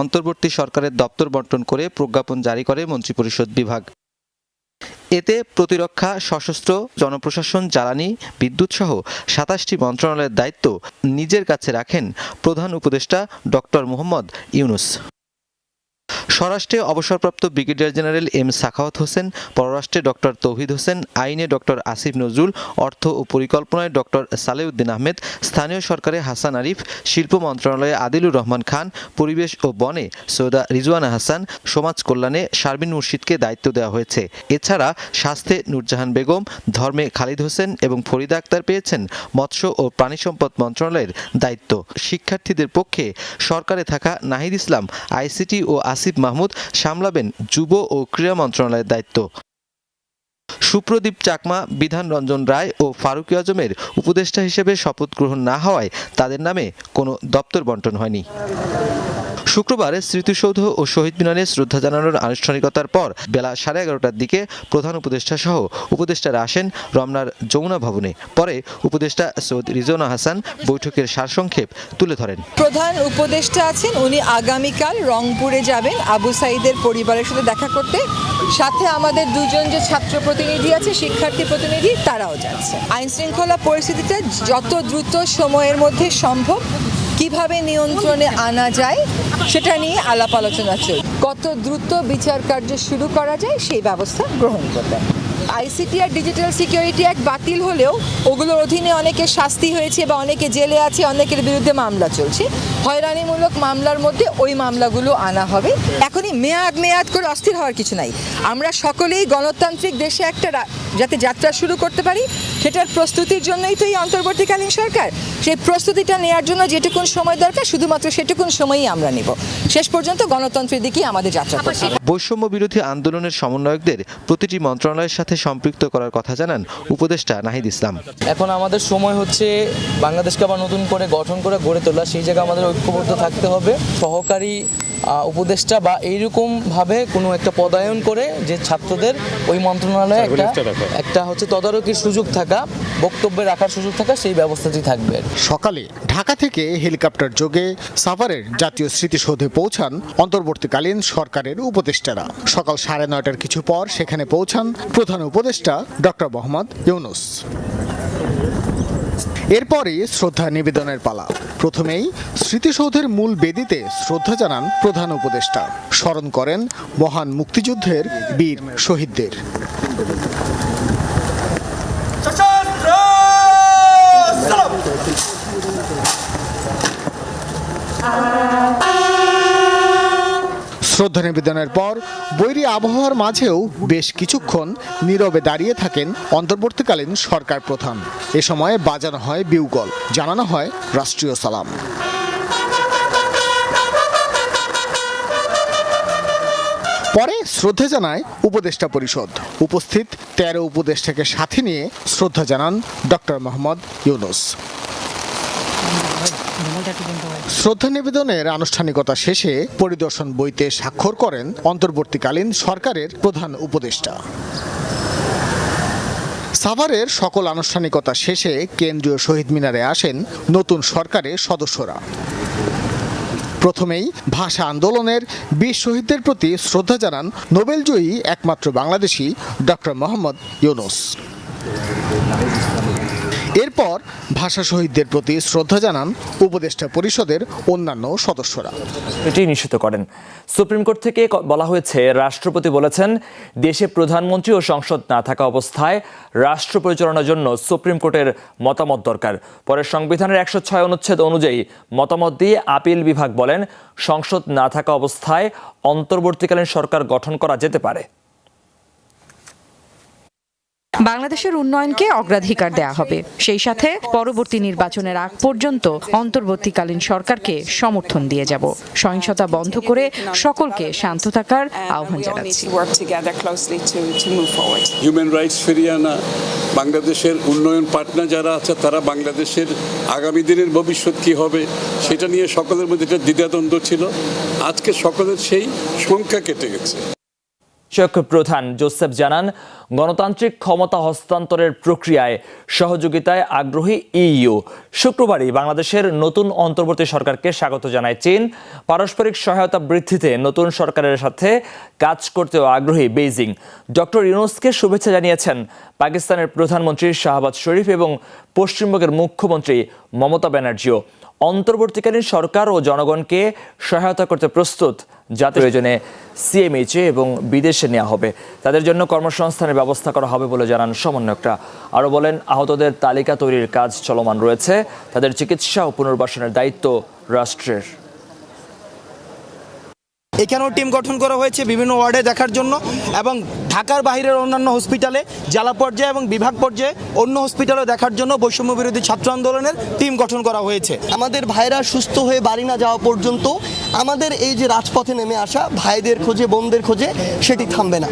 অন্তর্বর্তী সরকারের দপ্তর বন্টন করে প্রজ্ঞাপন জারি করে মন্ত্রিপরিষদ বিভাগ। এতে প্রতিরক্ষা, সশস্ত্র, জনপ্রশাসন, জ্বালানি বিদ্যুৎ সহ সাতাশটি মন্ত্রণালয়ের দায়িত্ব নিজের কাছে রাখেন প্রধান উপদেষ্টা ডক্টর মোহাম্মদ ইউনুস। স্বরাষ্ট্রে অবসরপ্রাপ্ত brigadier general M Sakhawat Hossain, পররাষ্ট্রে doctor Touhid Hossain, আইনে ডক্টর আসিফ নজরুল, অর্থ ও পরিকল্পনায় ডক্টর সালেউদ্দিন আহমেদ, স্থানীয় সরকারে হাসান আরিফ, শিল্প মন্ত্রণালয়ে আদিলুর রহমান খান, পরিবেশ ও বনে সৈয়দা রিজওয়ানা হাসান, সমাজ কল্যাণে শারমিন মুর্শিদকে দায়িত্ব দেওয়া হয়েছে। এছাড়া স্বাস্থ্যে নূরজাহান বেগম, ধর্মে খালিদ হোসেন এবং ফরিদা আক্তার পেয়েছেন মৎস্য ও প্রাণী সম্পদ মন্ত্রণালয়ের দায়িত্ব। শিক্ষার্থীদের পক্ষে সরকারে থাকা নাহিদ ইসলাম, আইসিটি ও আসিফ মাহমুদ সামলাবেন যুব ও ক্রীড়া মন্ত্রণালয়ের দায়িত্ব। সুপ্রদীপ চাকমা, বিধান রঞ্জন রায় ও ফারুক আজমের উপদেষ্টা হিসেবে শপথ গ্রহণ না হওয়ায় তাদের নামে কোনো দপ্তর বন্টন হয়নি। শুক্রবার স্মৃতিসৌধ ও শহীদ মিনারে শ্রদ্ধা জানানোর আনুষ্ঠানিকতার পর বেলা সাড়ে এগারোটার দিকে প্রধান উপদেষ্টা সহ উপদেষ্টারা আসেন রমনার যমুনা ভবনে। পরে উপদেষ্টা সৈয়দ রিজওয়ানা হাসান বৈঠকের সারসংক্ষেপ তুলে ধরেন। প্রধান উপদেষ্টা আছেন, উনি আগামীকাল রংপুরে যাবেন। আবু সাইদের পরিবারের সাথে দেখা করতে। সাথে আমাদের দুজন যে ছাত্র প্রতিনিধি আছে, শিক্ষার্থী প্রতিনিধি, তারাও যাচ্ছে। আইন শৃঙ্খলা পরিস্থিতিটা যত দ্রুত সময়ের মধ্যে সম্ভব কীভাবে নিয়ন্ত্রণে আনা যায় সেটা নিয়ে আলাপ আলোচনা চলছে। কত দ্রুত বিচার কার্য শুরু করা যায় সেই ব্যবস্থা গ্রহণ করবেন আইসিটি আর ডিজিটাল সিকিউরিটি অ্যাক্ট বাতিল হলেও ওগুলোর অধীনে অনেকের শাস্তি হয়েছে বা অনেকে জেলে আছে, অনেকের বিরুদ্ধে মামলা চলছে। হয়রানিমূলক মামলার মধ্যে ওই মামলাগুলো আনা হবে। এখনই মেয়াদ মেয়াদ করে অস্থির হওয়ার কিছু নাই। আমরা সকলেই গণতান্ত্রিক দেশে একটা যাতে যাত্রা শুরু করতে পারি সেটার প্রস্তুতির জন্যই তো এই অন্তর্বর্তীকালীন সরকার। সেই প্রস্তুতিটা নেওয়ার জন্য যেটুকুন সময় দরকার শুধুমাত্র সেটুকুন সময়ই আমরা নেব। শেষ পর্যন্ত গণতন্ত্রের দিকেই আমাদের যাত্রা হবে। বৈষম্য বিরোধী আন্দোলনের সমন্বয়কদের প্রতিটি মন্ত্রণালয়ের সাথে সম্পৃক্ত করার কথা জানান উপদেষ্টা নাহিদ ইসলাম। এখন আমাদের সময় হচ্ছে বাংলাদেশকে আবার নতুন করে গঠন করে গড়ে তোলা। সেই জায়গায় আমাদের ঐক্যবদ্ধ থাকতে হবে। সহকারী উপদেষ্টা বা এইরকম ভাবে কোনো একটা পদায়ন করে যে ছাত্রদের ওই মন্ত্রণালয়ে একটা একটা হচ্ছে তদারকির সুযোগ থাকা বক্তব্যে রাখার সুযোগ থাকা সেই ব্যবস্থাটি থাকবে। সকালে ঢাকা থেকে হেলিকপ্টার যোগে সাভারের জাতীয় স্মৃতিসৌধে পৌঁছান অন্তর্বর্তীকালীন সরকারের উপদেষ্টারা। সকাল সাড়ে নয়টার কিছু পর সেখানে পৌঁছান প্রধান উপদেষ্টা ডক্টর মোহাম্মদ ইউনুস। এরপরই শ্রদ্ধা নিবেদনের পালা। প্রথমেই স্মৃতিসৌধের মূল বেদিতে শ্রদ্ধা জানান প্রধান উপদেষ্টা। স্মরণ করেন মহান মুক্তিযুদ্ধের বীর শহীদদের। শ্রদ্ধা নিবেদনের পর বৈরী আবহাওয়ার মাঝেও বেশ কিছুক্ষণ নীরবে দাঁড়িয়ে থাকেন অন্তর্বর্তীকালীন সরকার প্রধান। এ সময় বাজানো হয় বিউগল, জানানো হয় রাষ্ট্রীয় সালাম। পরে শ্রদ্ধা জানায় উপদেষ্টা পরিষদ। উপস্থিত তেরো উপদেষ্টাকে সাথে নিয়ে শ্রদ্ধা জানান ডক্টর মোহাম্মদ ইউনুস। শ্রদ্ধা নিবেদনের আনুষ্ঠানিকতা শেষে পরিদর্শন বইতে স্বাক্ষর করেন অন্তর্বর্তীকালীন সরকারের প্রধান উপদেষ্টা। সাভারের সকল আনুষ্ঠানিকতা শেষে কেন্দ্রীয় শহীদ মিনারে আসেন নতুন সরকারের সদস্যরা। প্রথমেই ভাষা আন্দোলনের বীর শহীদদের প্রতি শ্রদ্ধা জানান নোবেলজয়ী একমাত্র বাংলাদেশি ডক্টর মোহাম্মদ ইউনুস। এরপর ভাষা শহীদদের প্রতি শ্রদ্ধা জানান উপদেষ্টা পরিষদের অন্যান্য সদস্যরা। এটি নিশ্চিত করেন। সুপ্রিম কোর্ট থেকে বলা হয়েছে, রাষ্ট্রপতি বলেছেন, দেশে প্রধানমন্ত্রী ও সংসদ না থাকা অবস্থায় রাষ্ট্র পরিচালনার জন্য সুপ্রিম কোর্টের মতামত দরকার। পরে সংবিধানের একশো ছয় অনুচ্ছেদ অনুযায়ী মতামত দিয়ে আপিল বিভাগ বলেন, সংসদ না থাকা অবস্থায় অন্তর্বর্তীকালীন সরকার গঠন করা যেতে পারে। বাংলাদেশের উন্নয়নকে অগ্রাধিকার দেয়া হবে। সেই সাথে পরবর্তী নির্বাচনের আগ পর্যন্ত অন্তর্বর্তীকালীন সরকারকে সমর্থন দিয়ে যাব। সহিংসতা বন্ধ করে সকলকে শান্ত থাকার আহ্বান জানাচ্ছি. হিউম্যান রাইটস ফিরিয়ে আনা বাংলাদেশের উন্নয়ন পার্টনার যারা আছে তারা বাংলাদেশের আগামী দিনের ভবিষ্যৎ কি হবে সেটা নিয়ে সকলের মধ্যে একটা দ্বিধাদ্বন্দ্ব ছিল। আজকে সকলের সেই সংখ্যা কেটে গেছে। বিষয়ক প্রধান জোসেফ জানান, গণতান্ত্রিক ক্ষমতা হস্তান্তরের প্রক্রিয়ায় সহযোগিতায় আগ্রহী ইইউ। শুক্রবারই বাংলাদেশের নতুন অন্তর্বর্তী সরকারকে স্বাগত জানায় চীন। পারস্পরিক সহায়তা বৃদ্ধিতে নতুন সরকারের সাথে কাজ করতেও আগ্রহী বেইজিং। ডক্টর ইউনুসকে শুভেচ্ছা জানিয়েছেন পাকিস্তানের প্রধানমন্ত্রী শাহবাজ শরীফ এবং পশ্চিমবঙ্গের মুখ্যমন্ত্রী মমতা ব্যানার্জিও। অন্তর্বর্তীকালীন সরকার ও জনগণকে সহায়তা করতে প্রস্তুত। যাতে প্রয়োজনে সিএমএইচে এবং বিদেশে নেওয়া হবে। তাদের জন্য কর্মসংস্থানের ব্যবস্থা করা হবে বলে জানান সমন্বয়করা। আরও বলেন, আহতদের তালিকা তৈরির কাজ চলমান রয়েছে। তাদের চিকিৎসা ও পুনর্বাসনের দায়িত্ব রাষ্ট্রের। এখানেও টিম গঠন করা হয়েছে বিভিন্ন ওয়ার্ডে দেখার জন্য এবং ঢাকার বাইরের অন্যান্য হসপিটালে জেলা পর্যায়ে এবং বিভাগ পর্যায়ে অন্য হসপিটালে দেখার জন্য বৈষম্য বিরোধী ছাত্র আন্দোলনের টিম গঠন করা হয়েছে। আমাদের ভাইরা সুস্থ হয়ে বাড়ি না যাওয়া পর্যন্ত আমাদের এই যে রাজপথে নেমে আসা ভাইদের খোঁজে বোনদের খোঁজে সেটি থামবে না।